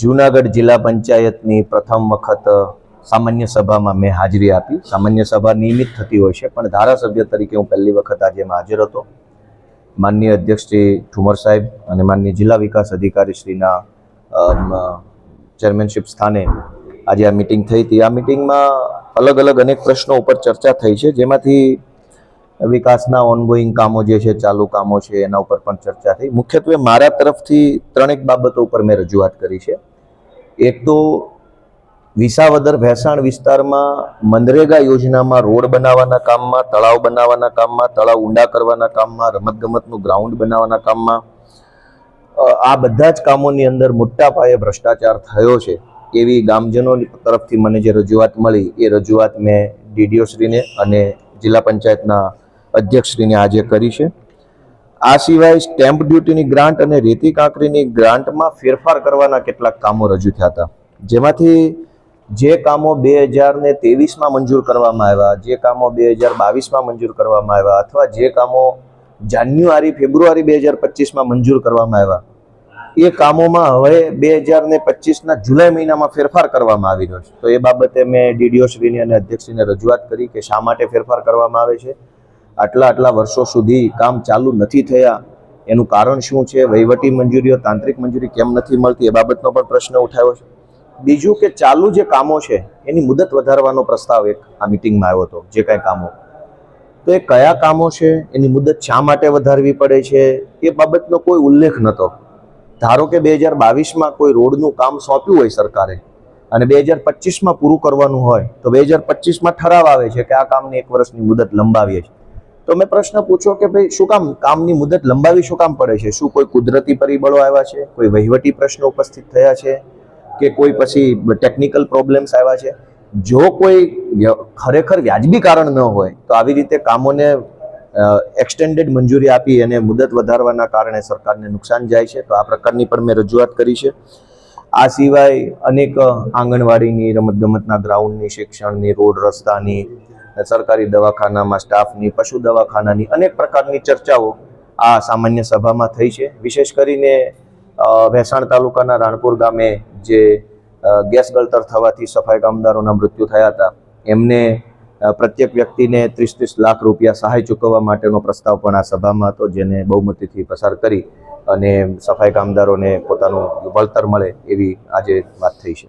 જુનાગઢ જિલ્લા પંચાયતની પ્રથમ વખત સામાન્ય સભામાં મેં હાજરી આપી. સામાન્ય સભા નિયમિત થતી હોય છે, પણ ધારાસભ્ય તરીકે હું પહેલી વખત આજે હાજર હતો. માનનીય અધ્યક્ષ શ્રી ઠુમર સાહેબ અને માનનીય જિલ્લા વિકાસ અધિકારી શ્રીના ચેરમેનશીપ સ્થાને આજે આ મિટિંગ થઈ હતી. આ મિટિંગમાં અલગ અલગ અનેક પ્રશ્નો ઉપર ચર્ચા થઈ છે, જેમાંથી વિકાસના ઓનગોઈંગ કામો જે છે, ચાલુ કામો છે, એના ઉપર પણ ચર્ચા થઈ. મુખ્યત્વે મારા તરફથી ત્રણેક બાબતો ઉપર મેં રજૂઆત કરી છે. એક તો વિસાવદર ભેસાણ વિસ્તારમાં મનરેગા યોજનામાં રોડ બનાવવાના કામમાં, તળાવ બનાવવાના કામમાં, તળાવ ઊંડા કરવાના કામમાં, રમતગમતનું ગ્રાઉન્ડ બનાવવાના કામમાં આ બધા જ કામોની અંદર મોટા પાયે ભ્રષ્ટાચાર થયો છે. એવી ગામજનો તરફથી મને જે રજૂઆત મળી, એ રજૂઆત મેં ડીડીઓ શ્રીને અને જિલ્લા પંચાયતના અધ્યક્ષશ્રીને આજે કરી છે. આ સિવાય સ્ટેમ્પ ડ્યુટીની ગ્રાન્ટ અને રેતી કાંકરીની ગ્રાન્ટમાં ફેરફાર કરવાના કેટલાક કામો રજૂ થયા હતા. જેમાંથી જે કામો બે હજાર ને ત્રેવીસમાં મંજૂર કરવામાં આવ્યા, જે કામો બે હજાર બાવીસમાં મંજૂર કરવામાં આવ્યા અથવા જે કામો જાન્યુઆરી, ફેબ્રુઆરી બે હજાર પચીસમાં મંજૂર કરવામાં આવ્યા, એ કામોમાં હવે બે હજાર ને પચીસના જુલાઈ મહિનામાં ફેરફાર કરવામાં આવી રહ્યો છે. તો એ બાબતે મેં ડીડીઓ શ્રીની અને અધ્યક્ષશ્રીને રજૂઆત કરી કે શા માટે ફેરફાર કરવામાં આવે છે. આટલા આટલા વર્ષો સુધી કામ ચાલુ નથી થયા. એનું કારણ શું છે? વહીવટી મંજૂરીઓ, તાંત્રિક મંજૂરી કેમ નથી મળતી? એ બાબતનો પણ પ્રશ્ન ઉઠાવ્યો છે. બીજું કે ચાલુ જે કામો છે, એની મુદત વધારવાનો પ્રસ્તાવ એક આ મિટિંગમાં આવ્યો હતો, જે કાંઈ કામો. તો એ કયા કામો છે? એની મુદત શા માટે વધારવી પડે છે? એ બાબતનો કોઈ ઉલ્લેખ નહોતો. ધારો કે બે હજાર બાવીસમાં કોઈ રોડનું કામ સોંપ્યું હોય સરકારે અને બે હજાર પચીસમાં પૂરું કરવાનું હોય, તો બે હજાર પચીસમાં ઠરાવ આવે છે કે આ કામની એક વર્ષની મુદત લંબાવીએ છે તો મેં પ્રશ્ન પૂછ્યો કે ભાઈ, શું કામ કામની મુદત લંબાવી શું કામ પડે છે? શું કોઈ કુદરતી પરિબળો આવ્યા છે? કોઈ વહીવટી પ્રશ્નો ઉપસ્થિત થયા છે? કે કોઈ પછી ટેકનિકલ પ્રોબ્લેમ્સ આવ્યા છે? જો કોઈ ખરેખર વ્યાજબી કારણ ન હોય, તો આવી રીતે કામોને એક્સટેન્ડેડ મંજૂરી આપી અને મુદત વધારવાના કારણે સરકારને નુકસાન જાય છે, તો આ પ્રકારની પણ મેં રજૂઆત કરી છે. આ સિવાય અનેક આંગણવાડીની, રમતગમતના ગ્રાઉન્ડની શિક્ષણની, રોડ રસ્તાની સરકારી દવાખાનામાં સ્ટાફની, પશુ દવાખાનાની અનેક પ્રકારની ચર્ચાઓ આ સામાન્ય સભામાં થઈ છે. વિશેષ કરીને ભેસાણ તાલુકાના રાણપુર ગામે જે ગેસ ગળતર થવાથી સફાઈ કામદારોના મૃત્યુ થયા હતા. એમને પ્રત્યેક વ્યક્તિને ત્રીસ ત્રીસ લાખ રૂપિયા સહાય ચૂકવવા માટેનો પ્રસ્તાવ પણ આ સભામાં હતો, જેને બહુમતીથી પસાર કરી અને સફાઈ કામદારોને પોતાનું વળતર મળે એવી આજે વાત થઈ છે.